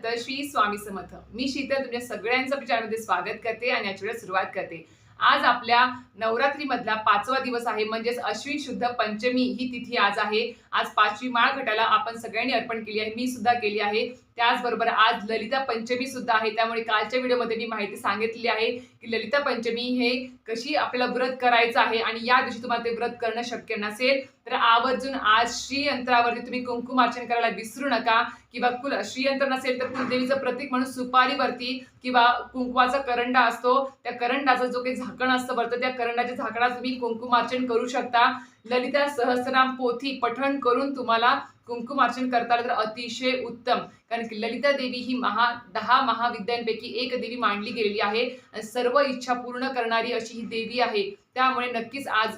दत्त श्री स्वामी समर्थ. मी शीतल तुमच्या सगळ्यांचं विचारमध्ये स्वागत करते आणि याच्यावर सुरुवात करते. आज आपल्या नवरात्री मधला पाचवा दिवस आहे म्हणजेच अश्विन शुद्ध पंचमी ही तिथी आज आहे. आज पाचवी माळ घटाला आपण सगळ्यांनी अर्पण केली आहे मी सुद्धा केली आहे. त्याचबरोबर आज ललिता पंचमी सुद्धा आहे. त्यामुळे कालच्या व्हिडिओमध्ये मी माहिती सांगितलेली आहे की ललिता पंचमी हे कशी आपल्याला व्रत करायचं आहे आणि या दिवशी तुम्हाला ते व्रत करणं शक्य नसेल तर आवर्जून आज श्रीयंत्रावरती तुम्ही कुंकुमार्चन करायला विसरू नका किंवा कुल श्रीयंत्र नसेल तर कुलदेवीचं प्रतीक म्हणून सुपारीवरती किंवा कुंकवाचा करंडा असतो त्या करंडाचा जो काही झाकण असतं वरतं त्या करंडाच्या झाकणात तुम्ही कुंकुमार्चन करू शकता. ललिता सहस्रनाम पोथी पठण करून तुम्हाला कुंकुमार्चन करता आलं तर अतिशय उत्तम. कारण की ललिता देवी ही महा दहा महाविद्यांपैकी एक देवी मांडली गेलेली आहे. आणि सर्व इच्छा पूर्ण करणारी अशी ही देवी आहे. त्यामुळे नक्कीच आज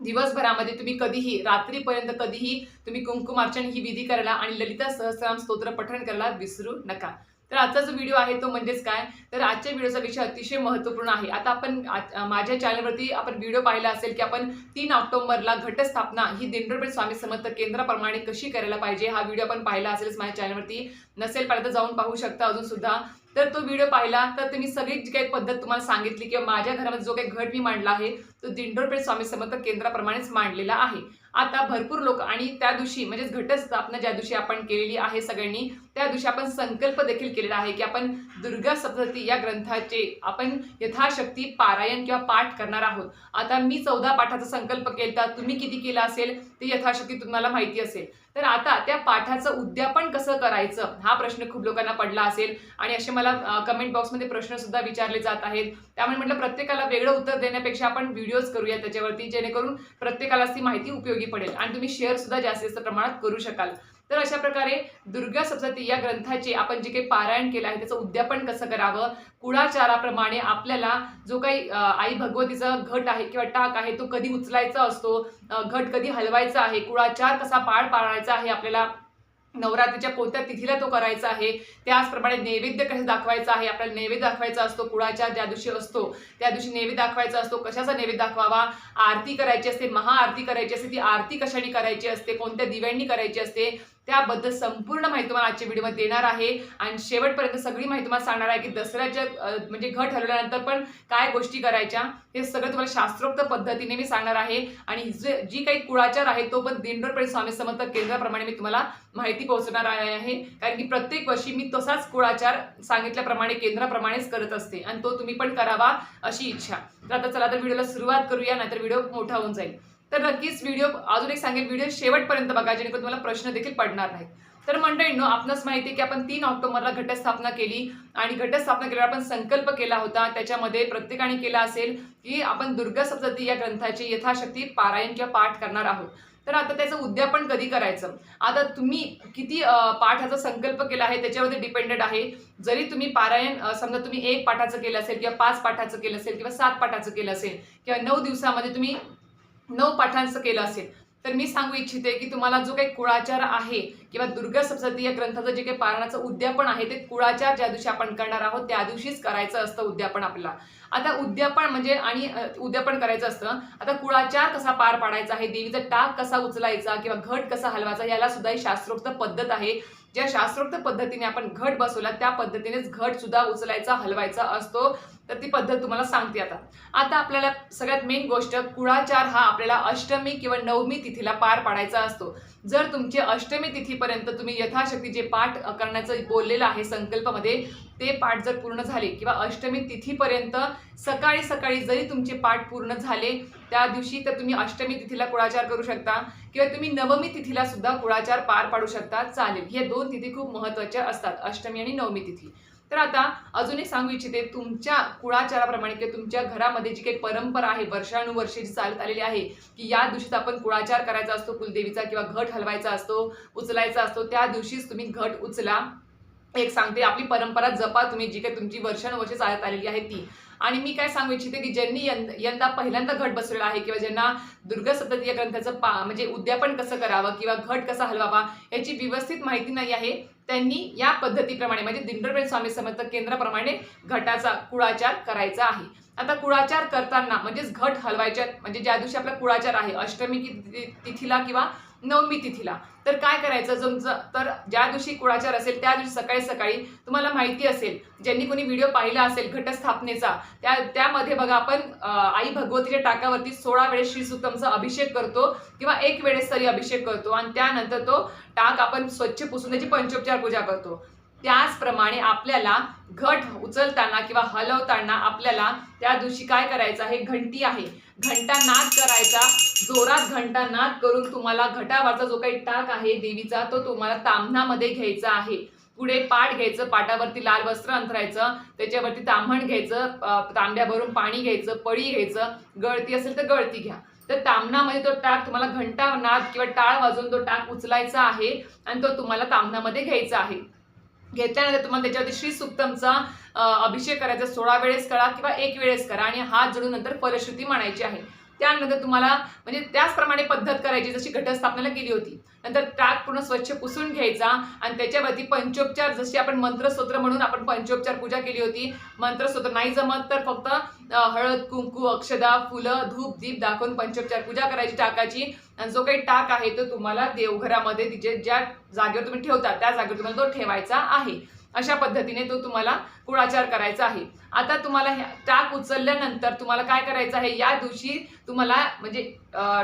दिवसभरामध्ये तुम्ही कधीही रात्रीपर्यंत कधीही तुम्ही कुंकुमार्चन ही विधी करायला आणि ललिता सहस्राम स्तोत्र पठण करायला विसरू नका. तर आजचा जो व्हिडिओ आहे तो म्हणजेच काय? तर आजच्या व्हिडिओचा विषय अतिशय महत्त्वपूर्ण आहे. आता आपण आज- माझ्या चॅनलवरती आपण व्हिडिओ पाहिला असेल की आपण तीन ऑक्टोबरला घटस्थापना ही दिंडोरपेठ स्वामी समर्थ केंद्राप्रमाणे कशी करायला पाहिजे हा व्हिडिओ आपण पाहिला असेलच माझ्या चॅनलवरती नसेल पाहिलं तर जाऊन पाहू शकता अजून सुद्धा. तर तो व्हिडिओ पाहिला तर तुम्ही सगळी जी काही पद्धत तुम्हाला सांगितली किंवा माझ्या घरामध्ये जो काही घट मी मांडला आहे तो दिंडोरपेठ स्वामी समर्थ केंद्राप्रमाणेच मांडलेला आहे. आता भरपूर लोक आणि त्या दिवशी म्हणजेच घटस्थापना ज्या दिवशी आपण केलेली आहे सगळ्यांनी त्या दिवशी आपण संकल्प देखील केलेला आहे की आपण दुर्गा सप्तती या ग्रंथाचे आपण यथाशक्ती पारायण किंवा पाठ करणार आहोत. आता मी चौदा पाठाचा संकल्प केला तुम्ही किती केला असेल? ते यथाशक्ती तुम्हाला माहिती असेल. तर आता त्या पाठाचं उद्यापन कसं करायचं? हा प्रश्न खूप लोकांना पडला असेल आणि असे मला कमेंट बॉक्समध्ये प्रश्न सुद्धा विचारले जात आहेत. त्यामुळे म्हटलं प्रत्येकाला वेगळं उत्तर देण्यापेक्षा आपण व्हिडिओ व्हिडिओज करूया त्याच्यावरती जेणेकरून प्रत्येकालाच ती माहिती उपयोगी पडेल. आणि तुम्ही शेअर सुद्धा जास्तीत जास्त प्रमाणात करू शकाल. तर अशा प्रकारे दुर्गा सप्तती या ग्रंथाचे आपण जे काही पारायण केलं आहे त्याचं उद्यापन कसं करावं कुळाचाराप्रमाणे आपल्याला जो काही आई भगवतीचा घट आहे किंवा टाक आहे तो कधी उचलायचा असतो घट कधी हलवायचा आहे कुळाचार कसा पार पाडायचा आहे आपल्याला नवरात्रीच्या कोणत्या तिथीला तो करायचा आहे त्याचप्रमाणे नैवेद्य कसं दाखवायचा आहे आपल्याला नैवेद्य दाखवायचा असतो कुळाच्या ज्या दिवशी असतो त्या दिवशी नैवेद्य दाखवायचा असतो कशाचा नैवेद्य दाखवावा आरती करायची असते महाआरती करायची असते ती आरती कशाने करायची असते कोणत्या दिव्यांनी करायची असते त्याबद्दल संपूर्ण माहिती तुम्हाला आजच्या व्हिडिओमध्ये देणार आहे. आणि शेवटपर्यंत सगळी माहिती तुम्हाला सांगणार आहे की दसऱ्याच्या म्हणजे घट ठरवल्यानंतर पण काय गोष्टी करायच्या हे सगळं तुम्हाला शास्त्रोक्त पद्धतीने मी सांगणार आहे. आणि जे जी काही कुळाचार आहे तो पण दिंडोरपर्यंत स्वामी समर्थ केंद्राप्रमाणे मी तुम्हाला माहिती पोहोचवणार आहे. कारण की प्रत्येक वर्षी मी तसाच कुळाचार सांगितल्याप्रमाणे केंद्राप्रमाणेच करत असते. आणि तो तुम्ही पण करावा अशी इच्छा. तर आता चला तर व्हिडिओला सुरुवात करूया नाहीतर व्हिडिओ मोठा होऊन जाईल. तर नक्कीच व्हिडिओ अजून एक सांगेल व्हिडिओ शेवटपर्यंत बघा जेणेकरून तुम्हाला प्रश्न देखील पडणार नाहीत. तर मंडळींनो आपणास माहिती आहे की आपण तीन ऑक्टोबरला घटस्थापना केली आणि घटस्थापना केल्यावर आपण संकल्प केला होता त्याच्यामध्ये प्रत्येकाने केला असेल की आपण दुर्गा सप्तती या ग्रंथाची यथाशक्ती पारायण किंवा पाठ करणार आहोत. तर आता त्याचं उद्यापन कधी करायचं? आता तुम्ही किती पाठाचा संकल्प केला आहे त्याच्यावरती डिपेंडेड आहे. जरी तुम्ही पारायण समजा तुम्ही एक पाठाचं केलं असेल किंवा पाच पाठाचं केलं असेल किंवा सात पाठाचं केलं असेल किंवा नऊ दिवसामध्ये तुम्ही नऊ पाठांचं केलं असेल. तर मी सांगू इच्छिते की तुम्हाला जो काही कुळाचार आहे किंवा दुर्गा सप्तती या ग्रंथाचं जे काही पारणाचं उद्यापन आहे ते कुळाचार ज्या दिवशी आपण करणार आहोत त्या दिवशीच करायचं असतं उद्यापन आपल्याला. आता उद्यापन म्हणजे आणि उद्यापन करायचं असतं आता कुळाचार कसा पार पाडायचा आहे देवीचा टाक कसा उचलायचा किंवा घट कसा हलवायचा याला सुद्धा ही शास्त्रोक्त पद्धत आहे. ज्या शास्त्रोक्त पद्धतीने आपण घट बसवला त्या पद्धतीनेच घट सुद्धा उचलायचा हलवायचा असतो. तर ती पद्धत तुम्हाला सांगते आता. आता आपल्याला सगळ्यात मेन गोष्ट कुळाचार हा आपल्याला अष्टमी किंवा नवमी तिथीला पार पाडायचा असतो. जर तुमचे अष्टमी तिथीपर्यंत तुम्ही यथाशक्ती जे पाठ करण्याचं बोललेलं आहे संकल्पामध्ये ते पाठ जर पूर्ण झाले किंवा अष्टमी तिथीपर्यंत सकाळी सकाळी जरी तुमचे पाठ पूर्ण झाले त्या दिवशी तर तुम्ही अष्टमी तिथीला कुळाचार करू शकता किंवा तुम्ही नवमी तिथीला सुद्धा कुळाचार पार पाडू शकता. चालेल. हे दोन तिथी खूप महत्त्वाच्या असतात अष्टमी आणि नवमी तिथी. तर आता अजून एक सांगू इच्छिते तुमच्या कुळाचाराप्रमाणे किंवा तुमच्या घरामध्ये जी काही परंपरा आहे वर्षानुवर्षे जी चालत आलेली आहे की या दिवशीच आपण कुळाचार करायचा असतो कुलदेवीचा किंवा घट हलवायचा असतो उचलायचा असतो त्या दिवशीच तुम्ही घट उचला. एक सांगते आपली परंपरा जपा तुम्ही जी काही तुमची वर्षानुवर्षे चालत आलेली आहे ती. आणि मी काय सांगू इच्छिते की ज्यांनी यंदा यंदा पहिल्यांदा घट बसवलेला आहे किंवा ज्यांना दुर्गा सप्तती या ग्रंथाचं पा म्हणजे उद्यापन कसं करावं किंवा घट कसा हलवावा याची व्यवस्थित माहिती नाही आहे त्यांनी या पद्धतीप्रमाणे म्हणजे दिंडरबेन स्वामी समर्थ केंद्राप्रमाणे घटाचा कुळाचार करायचा आहे. आता कुळाचार करताना म्हणजेच घट हलवायच्या म्हणजे ज्या दिवशी आपला कुळाचार आहे अष्टमी तिथीला किंवा नवमी तिथीला तर काय करायचं? तुमचं तर ज्या दिवशी कुळाचार असेल त्या दिवशी सकाळी सकाळी तुम्हाला माहिती असेल ज्यांनी कोणी व्हिडिओ पाहिला असेल घटस्थापनेचा त्या त्यामध्ये बघा आपण आई भगवतीच्या टाकावरती सोळा वेळेस श्री सुक्तमचा अभिषेक करतो किंवा एक वेळेस तरी अभिषेक करतो. आणि त्यानंतर तो टाक आपण स्वच्छ पुसून त्याची पंचोपचार पूजा करतो. त्याचप्रमाणे आपल्याला घट उचलताना किंवा हलवताना आपल्याला त्या दिवशी काय करायचं आहे? घंटी आहे. घंटा नाद करायचा. जोरात घंटा नाद करून तुम्हाला घटावरचा जो काही टाक आहे देवीचा तो तुम्हाला तांबणामध्ये घ्यायचा आहे. पुढे पाट घ्यायचं पाटावरती लाल वस्त्र अंथरायचं त्याच्यावरती ताम्हण घ्यायचं अं, तांब्या भरून पाणी घ्यायचं पळी घ्यायचं गळती असेल तर गळती घ्या. तर तामणामध्ये तो टाक तुम्हाला घंटा नाद किंवा टाळ वाजवून तो टाक उचलायचा आहे आणि तो तुम्हाला तामणामध्ये घ्यायचा आहे. घेतल्यानंतर तुम्हाला त्याच्यावरती श्री सुक्तमचा अभिषेक करायचा सोळा वेळेस करा किंवा एक वेळेस करा. आणि हात जोडून नंतर फलश्रुती म्हणायची आहे. त्यानंतर तुम्हाला म्हणजे त्याचप्रमाणे पद्धत करायची जशी घटस्थापनेला केली होती. नंतर टाक पूर्ण स्वच्छ पुसून घ्यायचा आणि त्याच्यावरती पंचोपचार जशी आपण मंत्रस्तोत्र म्हणून आपण पंचोपचार पूजा केली होती. मंत्रस्तोत्र नाही जमत तर फक्त हळद कुंकू अक्षदा फुलं धूप दीप दाखवून पंचोपचार पूजा करायची टाकाची आणि जो काही टाक आहे तो तुम्हाला देवघरामध्ये तिचे ज्या जागेवर तुम्ही ठेवता त्या जागेवर तुम्हाला तो ठेवायचा आहे. अशा पद्धतीने तो तुम्हाला कुळाचार करायचा आहे. आता तुम्हाला ह्या- टाक उचलल्यानंतर तुम्हाला काय करायचं आहे? या दिवशी तुम्हाला म्हणजे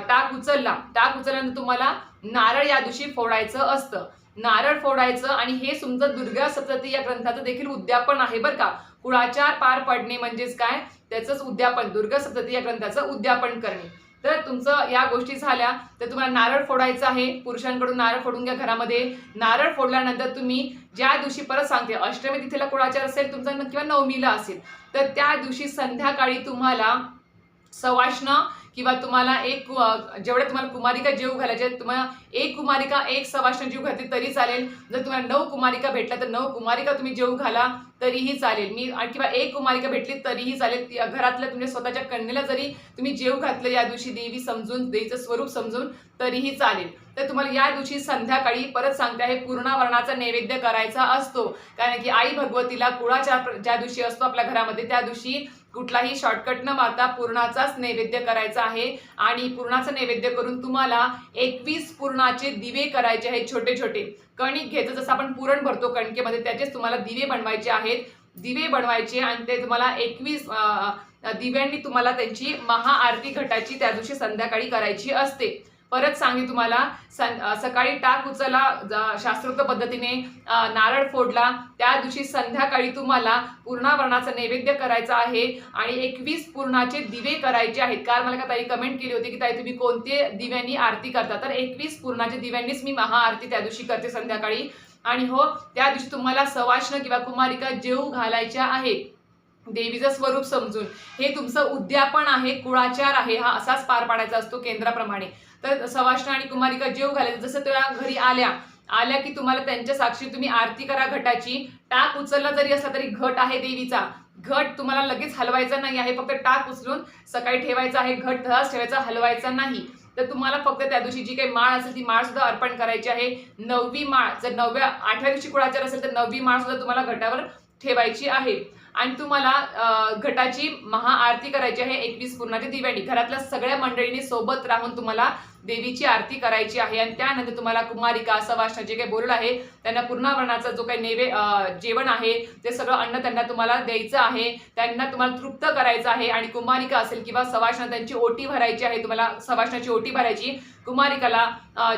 टाक उचलला. टाक उचलल्यानंतर तुम्हाला नारळ या दिवशी फोडायचं असतं. नारळ फोडायचं आणि हे तुमचं दुर्गा सप्तती या ग्रंथाचं देखील उद्यापन आहे बरं का. कुळाचार पार पडणे म्हणजेच काय? त्याचंच उद्यापन दुर्गा सप्तती या ग्रंथाचं उद्यापन करणे. तर तुमचं या गोष्टी झाल्या. तर तुम्हाला नारळ फोडायचं आहे. पुरुषांकडून नारळ फोडून घ्या घरामध्ये. नारळ फोडल्यानंतर तुम्ही ज्या दिवशी परत सांगते अष्टमी तिथीला कोणाचार असेल तुमचा किंवा नवमीला असेल तर त्या दिवशी संध्याकाळी तुम्हाला सवाष्ण किंवा तुम्हाला एक कु- जेवढ्या तुम्हाला कुमारिका जेव घालायचे तुम्हाला एक कुमारिका एक सवाष्ण जीव घातली तरी चालेल. जर तुम्हाला नऊ कुमारिका भेटल्या तर नऊ कुमारिका तुम्ही जेव घाला तरीही चालेल. मी आणि किंवा एक कुमारिका भेटली तरीही चालेल. घरातल्या तुमच्या स्वतःच्या कन्येला जरी तुम्ही जेव घातलं या दिवशी देवी समजून देवीचं स्वरूप समजून तरीही चालेल. तर तुम्हाला या दिवशी संध्याकाळी परत सांगते आहे पूर्णावरणाचा नैवेद्य करायचा असतो. कारण की आई भगवतीला कुळाचार ज्या दिवशी असतो आपल्या घरामध्ये त्या दिवशी कुठलाही शॉर्टकट न मारता पूर्णाचाच नैवेद्य करायचा आहे. आणि पूर्णाचं नैवेद्य करून तुम्हाला एकवीस पूर्णाचे दिवे करायचे आहेत छोटे छोटे. कणिक घ्यायचं जसं आपण पुरण भरतो कणकेमध्ये त्याचेच तुम्हाला दिवे बनवायचे आहेत. दिवे बनवायचे आणि ते तुम्हाला एकवीस दिव्यांनी तुम्हाला त्यांची महाआरती घटाची त्या दिवशी संध्याकाळी करायची असते. परत सांगे तुम्हाला सं सकाळी टाक उचला ज- शास्त्रोक्त पद्धतीने नारळ फोडला त्या दिवशी संध्याकाळी तुम्हाला पूर्णावरणाचा नैवेद्य करायचा आहे आणि एकवीस पूर्णाचे दिवे करायचे आहेत. काल मला का ताई कमेंट केली होती की ताई तुम्ही कोणते दिव्यांनी आरती करता? तर एकवीस पूर्णाचे दिव्यांनीच मी महाआरती त्या दिवशी करते संध्याकाळी. आणि हो त्या दिवशी तुम्हाला सवाष्ण किंवा कुमारिका जेऊ घालायच्या आहेत देवीचं स्वरूप समजून. हे तुमचं उद्यापन आहे कुळाचार आहे हा असाच पार पाडायचा असतो केंद्राप्रमाणे. तर सवाष्ण आणि कुमारिका जेव घालायचं जसं त्या घरी आल्या आल्या की तुम्हाला त्यांच्या साक्षी तुम्ही आरती करा घटाची. टाक उचलला जरी असला तरी घट आहे देवीचा. घट तुम्हाला लगेच हलवायचा नाही आहे. फक्त टाक उचलून सकाळी ठेवायचा आहे. घट तसाच ठेवायचा हलवायचा नाही. तर तुम्हाला फक्त त्या दिवशी जी काही माळ असेल ती माळ सुद्धा अर्पण करायची आहे. नववी माळ जर नवव्या आठव्या दिवशी कुळाचार असेल तर नववी माळ सुद्धा तुम्हाला घटावर ठेवायची आहे. आणि तुम्हाला घटाची महाआरती करायची आहे एकवीस पूर्णाच्या दिव्यांनी. घरातल्या सगळ्या मंडळींनी सोबत राहून तुम्हाला देवीची आरती करायची आहे आणि त्यानंतर तुम्हाला कुमारिका सवाष्ण जे काही बोललं आहे. त्यांना पूर्णावरणाचा जो काही नेवे जेवण आहे ते सगळं अन्न त्यांना तुम्हाला द्यायचं आहे. त्यांना तुम्हाला तृप्त करायचं आहे आणि कुमारिका असेल किंवा सवाष्ण त्यांची ओटी भरायची आहे तुम्हाला सवाष्णाची ओटी भरायची. कुमारिकाला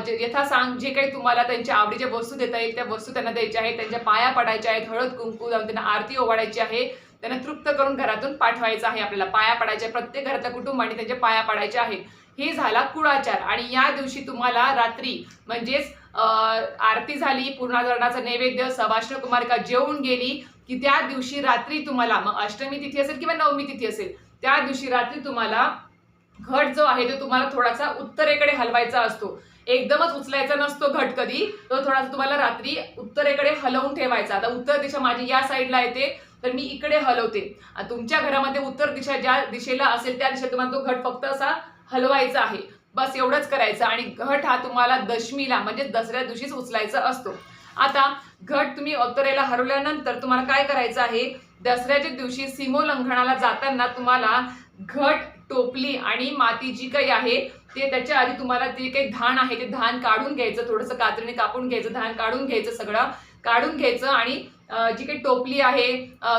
यथा सांग जे काही तुम्हाला त्यांच्या आवडीच्या वस्तू देता येईल त्या वस्तू त्यांना द्यायच्या आहेत. त्यांच्या पाया पडायच्या आहेत हळद कुंकू जाऊन त्यांना आरती ओवाळायची आहे. त्यांना तृप्त करून घरातून पाठवायचं आहे आपल्याला. पाया पडायच्या प्रत्येक घरातल्या कुटुंबाने त्यांच्या पाया पडायच्या आहेत. हे झाला कुळाचार. आणि या दिवशी तुम्हाला रात्री म्हणजेच आरती झाली पूर्णाचरणाचा नैवेद्य सवाष्ण कुमारिका जेवून गेली की त्या दिवशी रात्री तुम्हाला मग अष्टमी तिथी असेल किंवा नवमी तिथी असेल त्या दिवशी रात्री तुम्हाला घट जो आहे तो तुम्हाला थोडासा उत्तरेकडे हलवायचा असतो. एकदमच उचलायचा नसतो घट कधी तो थोडासा तुम्हाला रात्री उत्तरेकडे हलवून ठेवायचा. आता उत्तर दिशा माझी या साईडला येते तर मी इकडे हलवते. तुमच्या घरामध्ये उत्तर दिशा ज्या दिशेला असेल त्या दिशेत तुम्हाला तो घट फक्त असा हलवायचा आहे. बस एवढंच करायचं आणि घट हा तुम्हाला दशमीला म्हणजे दसऱ्या दिवशीच उचलायचा असतो. आता घट तुम्ही उत्तरेला हरवल्यानंतर तुम्हाला काय करायचं आहे? दसऱ्याच्या दिवशी सीमोल्लंघनाला जाताना तुम्हाला घट टोपली आणि माती जी काही आहे ते त्याच्या आधी तुम्हाला जे काही धान आहे ते धान काढून घ्यायचं थोडंसं कात्रीने कापून घ्यायचं धान काढून घ्यायचं सगळं काढून घ्यायचं आणि जी काही टोपली आहे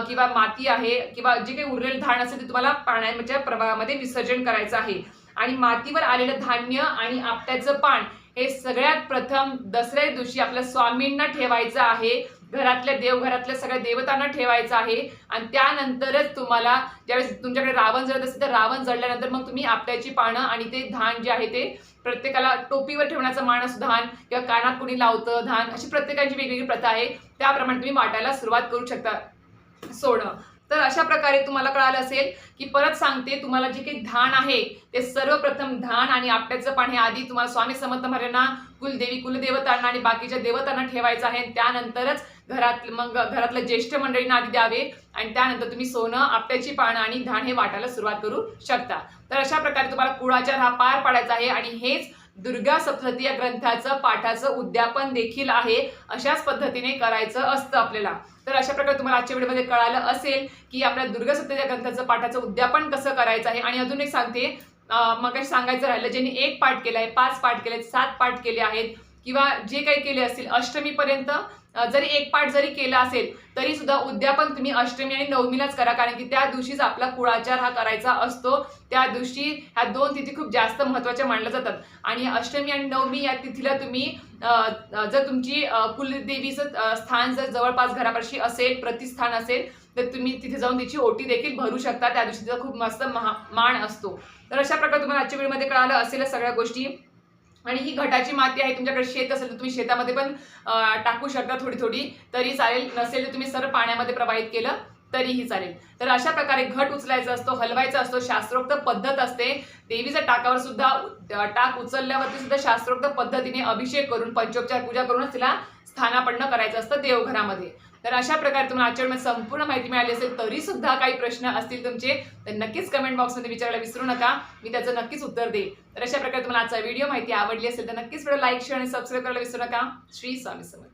किंवा माती आहे किंवा जे काही उरलेलं धान असेल ते तुम्हाला पाण्याच्या म्हणजे प्रवाहामध्ये विसर्जन करायचं आहे. आणि मातीवर आलेलं धान्य आणि आपट्याचं पान हे सगळ्यात प्रथम दसऱ्या दिवशी आपल्या स्वामींना ठेवायचं आहे. घरातल्या देवघरातल्या सगळ्या देवतांना ठेवायचं आहे. आणि त्यानंतरच तुम्हाला ज्यावेळेस तुमच्याकडे रावण जळत असेल तर रावण जळल्यानंतर मग तुम्ही आपट्याची पानं आणि ते धान जे आहे ते प्रत्येकाला टोपीवर ठेवण्याचं माणस धान किंवा कानात कुणी लावतं धान अशी प्रत्येकाची वेगवेगळी प्रथा आहे. त्याप्रमाणे तुम्ही वाटायला सुरुवात करू शकता. सोनं. तर अशा प्रकारे तुम्हाला कळालं असेल की परत सांगते तुम्हाला जे काही धान आहे ते सर्वप्रथम धान आणि आपट्याचं पाणी आधी तुम्हाला स्वामी समर्थ महाराजांना कुलदेवी कुलदेवतांना आणि बाकीच्या देवतांना ठेवायचं आहे. त्यानंतरच घरात मग घरातल्या ज्येष्ठ मंडळींना आधी द्यावे आणि त्यानंतर तुम्ही सोनं आपट्याची पानं आणि धान हे वाटायला सुरुवात करू शकता. तर अशा प्रकारे तुम्हाला कुळाचार हा पार पाडायचा आहे आणि हेच दुर्गा सप्तती या ग्रंथाचं पाठाचं उद्यापन देखील आहे. अशाच पद्धतीने करायचं असतं आपल्याला. तर अशा प्रकारे तुम्हाला आजच्या व्हिडिओमध्ये कळालं असेल की आपल्या दुर्गा सप्तती या ग्रंथाचं पाठाचं उद्यापन कसं करायचं आहे. आणि अजून एक सांगते मग सांगायचं राहिलं ज्यांनी एक पाठ केला आहे पाच पाठ केले सात पाठ केले आहेत किंवा जे काही केले असतील अष्टमीपर्यंत जरी एक पाठ जरी केला असेल तरी सुद्धा उद्यापन तुम्ही अष्टमी आणि नवमीलाच करा. कारण की त्या दिवशीच आपला कुळाचार हा करायचा असतो. त्या दिवशी ह्या दोन तिथी खूप जास्त महत्त्वाच्या मानल्या जातात. आणि अष्टमी आणि नवमी या तिथीला तुम्ही जर तुमची कुलदेवीचं स्थान जर जवळपास घरापाशी असेल प्रतिस्थान असेल तर तुम्ही तिथे जाऊन तिची ओटी देखील भरू शकता. त्या दिवशी तिचा खूप मस्त महा मान असतो. तर अशा प्रकारे तुम्हाला आजच्या वेळेमध्ये कळालं असेल सगळ्या गोष्टी. आणि ही घटाची माती आहे तुमच्याकडे शेत असेल तर तुम्ही शेतामध्ये पण टाकू शकता थोडी थोडी तरी चालेल नसेल तर तुम्ही सर पाण्यामध्ये प्रवाहित केलं तरीही चालेल. तर अशा प्रकारे घट उचलायचा असतो हलवायचा असतो शास्त्रोक्त पद्धत असते. देवीच्या टाकावर सुद्धा टाक उचलल्यावरती सुद्धा शास्त्रोक्त पद्धतीने अभिषेक करून पंचोपचार पूजा करूनच तिला स्थानापन्न करायचं असतं देवघरामध्ये. तर अशा प्रकारे तुम्हाला आजच्या संपूर्ण माहिती मिळाली असेल तरी सुद्धा काही प्रश्न असतील तुमचे तर नक्कीच कमेंट बॉक्समध्ये विचारायला विसरू नका. मी त्याचं नक्कीच उत्तर देईन. तर अशा प्रकारे तुम्हाला आजचा व्हिडिओ माहिती आवडली असेल तर नक्कीच व्हिडिओ लाईक शेअर आणि सबस्क्राईब करायला विसरू नका. श्री स्वामी समर्थ.